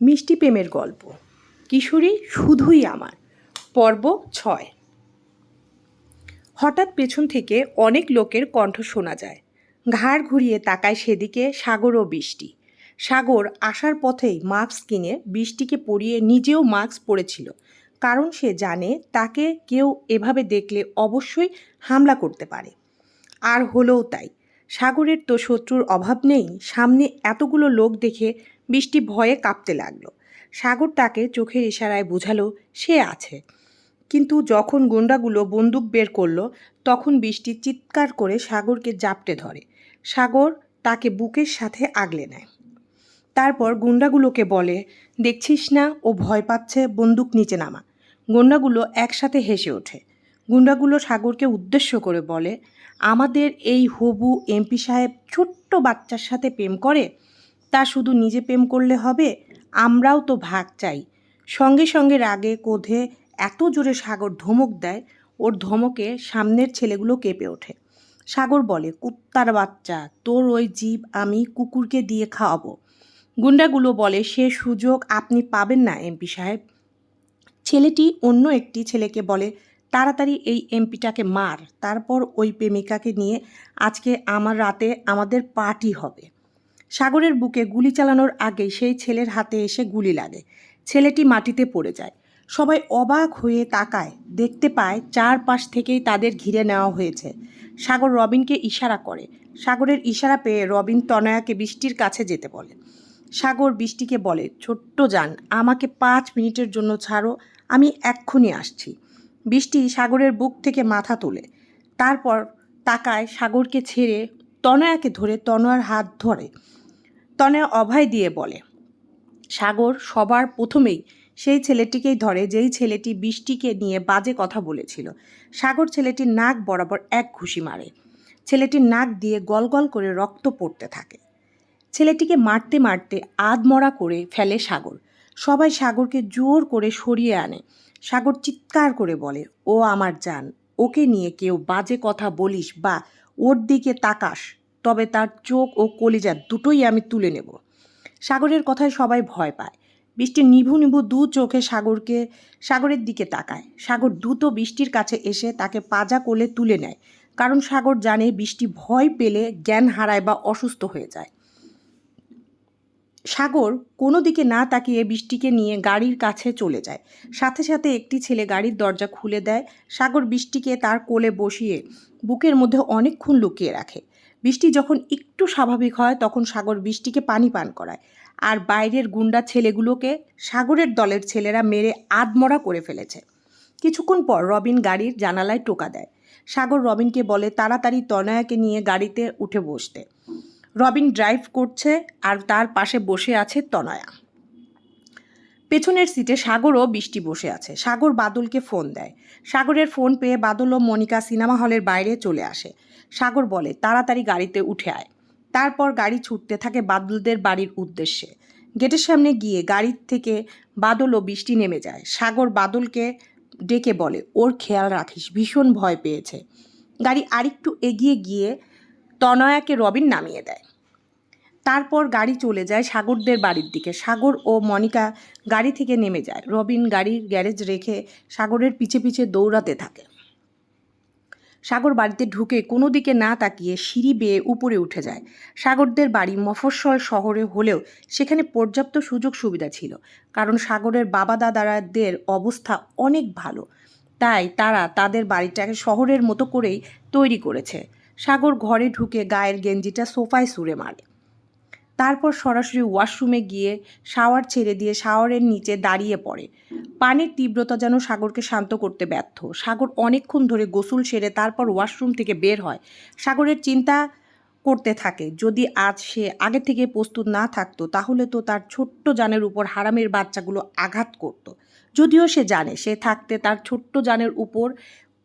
মিষ্টি প্রেমের গল্প। কিশোরী শুধুই আমার। পর্ব ছয়। হঠাৎ পেছন থেকে অনেক লোকের কণ্ঠ শোনা যায়। ঘাড় ঘুরিয়ে তাকায় সেদিকে সাগর ও বৃষ্টি। সাগর আসার পথেই মাস্ক কিনে বৃষ্টিকে পরিয়ে নিজেও মাস্ক পরেছিল। কারণ সে জানে তাকে কেউ এভাবে দেখলে অবশ্যই হামলা করতে পারে। আর হলোও তাই। সাগরের তো শত্রুর অভাব নেই। সামনে এতগুলো লোক দেখে বৃষ্টি ভয়ে কাঁপতে লাগল। সাগর তাকে চোখের ইশারায় বোঝালো, সে আছে। কিন্তু যখন গুন্ডাগুলো বন্দুক বের করল, তখন বৃষ্টি চিৎকার করে সাগরকে জাপটে ধরে। সাগর তাকে বুকের সাথে আগলে নেয়। তারপর গুন্ডাগুলোকে বলে, দেখছিস না, ও ভয় পাচ্ছে, বন্দুক নিচে নামা। গুন্ডাগুলো একসাথে হেসে ওঠে। গুন্ডাগুলো সাগরকে উদ্দেশ্য করে বলে, আমাদের এই হবু এমপি সাহেব ছোট্ট বাচ্চার সাথে প্রেম করে? তা শুধু নিজে প্রেম করলে হবে? আমরাও তো ভাগ চাই। সঙ্গে সঙ্গে রাগে কোধে এত জোরে সাগর ধমক দেয়, ওর ধমকে সামনের ছেলেগুলো কেঁপে ওঠে। সাগর বলে, কুত্তার বাচ্চা, তোর ওই জীব আমি কুকুরকে দিয়ে খাওয়াবো। গুন্ডাগুলো বলে, সে সুযোগ আপনি পাবেন না, এমপি সাহেব। ছেলেটি অন্য একটি ছেলেকে বলে, তাড়াতাড়ি এই এমপিটাকে মার, তারপর ওই প্রেমিকাকে নিয়ে আজকে আমার রাতে আমাদের পার্টি হবে। সাগরের বুকে গুলি চালানোর আগে সেই ছেলের হাতে এসে গুলি লাগে। ছেলেটি মাটিতে পড়ে যায়। সবাই অবাক হয়ে তাকায়। দেখতে পায় চারপাশ থেকেই তাদের ঘিরে নেওয়া হয়েছে। সাগর রবিনকে ইশারা করে। সাগরের ইশারা পেয়ে রবিন তনয়াকে বৃষ্টির কাছে যেতে বলে। সাগর বৃষ্টিকে বলে, ছোট্ট যান আমাকে পাঁচ মিনিটের জন্য ছাড়ো, আমি এক্ষুনি আসছি। বৃষ্টি সাগরের বুক থেকে মাথা তোলে। তারপর তাকায় সাগরকে ছেড়ে তনয়াকে ধরে। তনয়ার হাত ধরে। তনয়া অভয় দিয়ে বলে, সাগর, সবার প্রথমেই সেই ছেলেটিকেই ধরে যেই ছেলেটি বৃষ্টিকে নিয়ে বাজে কথা বলেছিল। সাগর ছেলেটির নাক বরাবর এক ঘুষি মারে। ছেলেটির নাক দিয়ে গল গল করে রক্ত পড়তে থাকে। ছেলেটিকে মারতে মারতে আধমরা করে ফেলে সাগর। সবাই সাগরকে জোর করে সরিয়ে আনে। সাগর চিৎকার করে বলে, ও আমার জান, ওকে নিয়ে কেউ বাজে কথা বলিস বা ওর দিকে তাকাস। তবে তার চোখ ও কলিজা দুটোই আমি তুলে নেব। সাগরের কথায় সবাই ভয় পায়। বৃষ্টির নিভু নিভু দু চোখে সাগরকে, সাগরের দিকে তাকায়। সাগর দ্রুত বৃষ্টির কাছে এসে তাকে পাজা কোলে তুলে নেয়। কারণ সাগর জানে বৃষ্টি ভয় পেলে জ্ঞান হারায় বা অসুস্থ হয়ে যায়। সাগর কোনো দিকে না তাকিয়ে বৃষ্টিকে নিয়ে গাড়ির কাছে চলে যায়। সাথে সাথে একটি ছেলে গাড়ির দরজা খুলে দেয়। সাগর বৃষ্টিকে তার কোলে বসিয়ে বুকের মধ্যে অনেকক্ষণ লুকিয়ে রাখে। বৃষ্টি যখন একটু স্বাভাবিক হয়, তখন সাগর বৃষ্টিকে পানি পান করায়। আর বাইরের গুন্ডা ছেলেগুলোকে সাগরের দলের ছেলেরা মেরে আধমরা করে ফেলেছে। কিছুক্ষণ পর রবিন গাড়ির জানালায় টোকা দেয়। সাগর রবিনকে বলে, তাড়াতাড়ি তনয়াকে নিয়ে গাড়িতে উঠে বসতে। রবিন ড্রাইভ করছে আর তার পাশে বসে আছে তনয়া। পেছনের সিটে সাগর ও বৃষ্টি বসে আছে। সাগর বাদলকে ফোন দেয়। সাগরের ফোন পেয়ে বাদল ও মনিকা সিনেমা হলের বাইরে চলে আসে। সাগর বলে, তাড়াতাড়ি গাড়িতে উঠে আয়। তারপর গাড়ি ছুটতে থাকে বাদলদের বাড়ির উদ্দেশ্যে। গেটের সামনে গিয়ে গাড়ির থেকে বাদল ও বৃষ্টি নেমে যায়। সাগর বাদলকে ডেকে বলে, ওর খেয়াল রাখিস, ভীষণ ভয় পেয়েছে। গাড়ি আরেকটু এগিয়ে গিয়ে তনয়াকে রবিন নামিয়ে দেয়। তারপর গাড়ি চলে যায় সাগরদের বাড়ির দিকে। সাগর ও মনিকা গাড়ি থেকে নেমে যায়। রবিন গাড়ির গ্যারেজ রেখে সাগরের পিছে পিছে দৌড়াতে থাকে। সাগর বাড়িতে ঢুকে কোনো দিকে না তাকিয়ে সিঁড়ি বেয়ে উপরে উঠে যায়। সাগরদের বাড়ি মফস্বল শহরে হলেও সেখানে পর্যাপ্ত সুযোগ সুবিধা ছিল, কারণ সাগরের বাবা দাদাদের অবস্থা অনেক ভালো। তাই তারা তাদের বাড়িটাকে শহরের মতো করেই তৈরি করেছে। সাগর ঘরে ঢুকে গায়ের গেঞ্জিটা সোফায় সুরে মারে। তারপর সরাসরি ওয়াশরুমে গিয়ে শাওয়ার ছেড়ে দিয়ে শাওয়ারের নিচে দাঁড়িয়ে পড়ে। পানির তীব্রতা যেন সাগরকে শান্ত করতে ব্যর্থ। সাগর অনেকক্ষণ ধরে গোসল সেরে তারপর ওয়াশরুম থেকে বের হয়। সাগরের চিন্তা করতে থাকে, যদি আজ সে আগে থেকে প্রস্তুত না থাকতো, তাহলে তো তার ছোট্ট জানের উপর হারামের বাচ্চাগুলো আঘাত করত। যদিও সে জানে, সে থাকতে তার ছোট্ট জানের উপর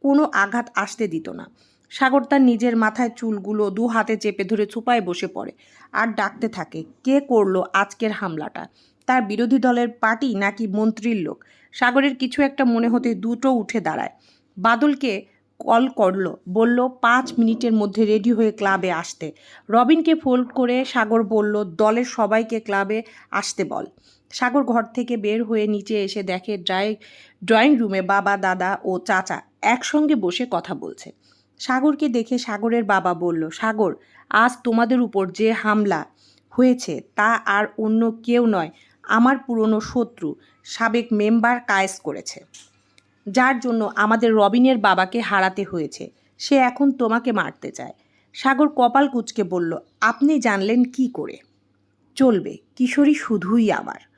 কোনো আঘাত আসতে দিত না। সাগর তার নিজের মাথায় চুলগুলো দু হাতে চেপে ধরে চুপায় বসে পড়ে আর ডাকতে থাকে, কে করল আজকের হামলাটা? তার বিরোধী দলের পার্টি নাকি মন্ত্রীর লোক? সাগরের কিছু একটা মনে হতে দুটো উঠে দাঁড়ায়। বাদলকে কল করল, বলল, পাঁচ মিনিটের মধ্যে রেডি হয়ে ক্লাবে আসতে। রবিনকে ফোন করে সাগর বলল, দলের সবাইকে ক্লাবে আসতে বল। সাগর ঘর থেকে বের হয়ে নিচে এসে দেখে ড্রাই, ড্রয়িং রুমে বাবা, দাদা ও চাচা একসঙ্গে বসে কথা বলছে। সাগরকে দেখে সাগরের বাবা বলল, সাগর, আজ তোমাদের উপর যে হামলা হয়েছে তা আর অন্য কেউ নয়, আমার পুরনো শত্রু, সাবেক মেম্বার কায়েস করেছে। যার জন্য আমাদের রবিনের বাবাকে হারাতে হয়েছে, সে এখন তোমাকে মারতে চায়। সাগর কপাল কুচকে বলল, আপনি জানলেন কি করে? চলবে, কিশোরী শুধুই আমার।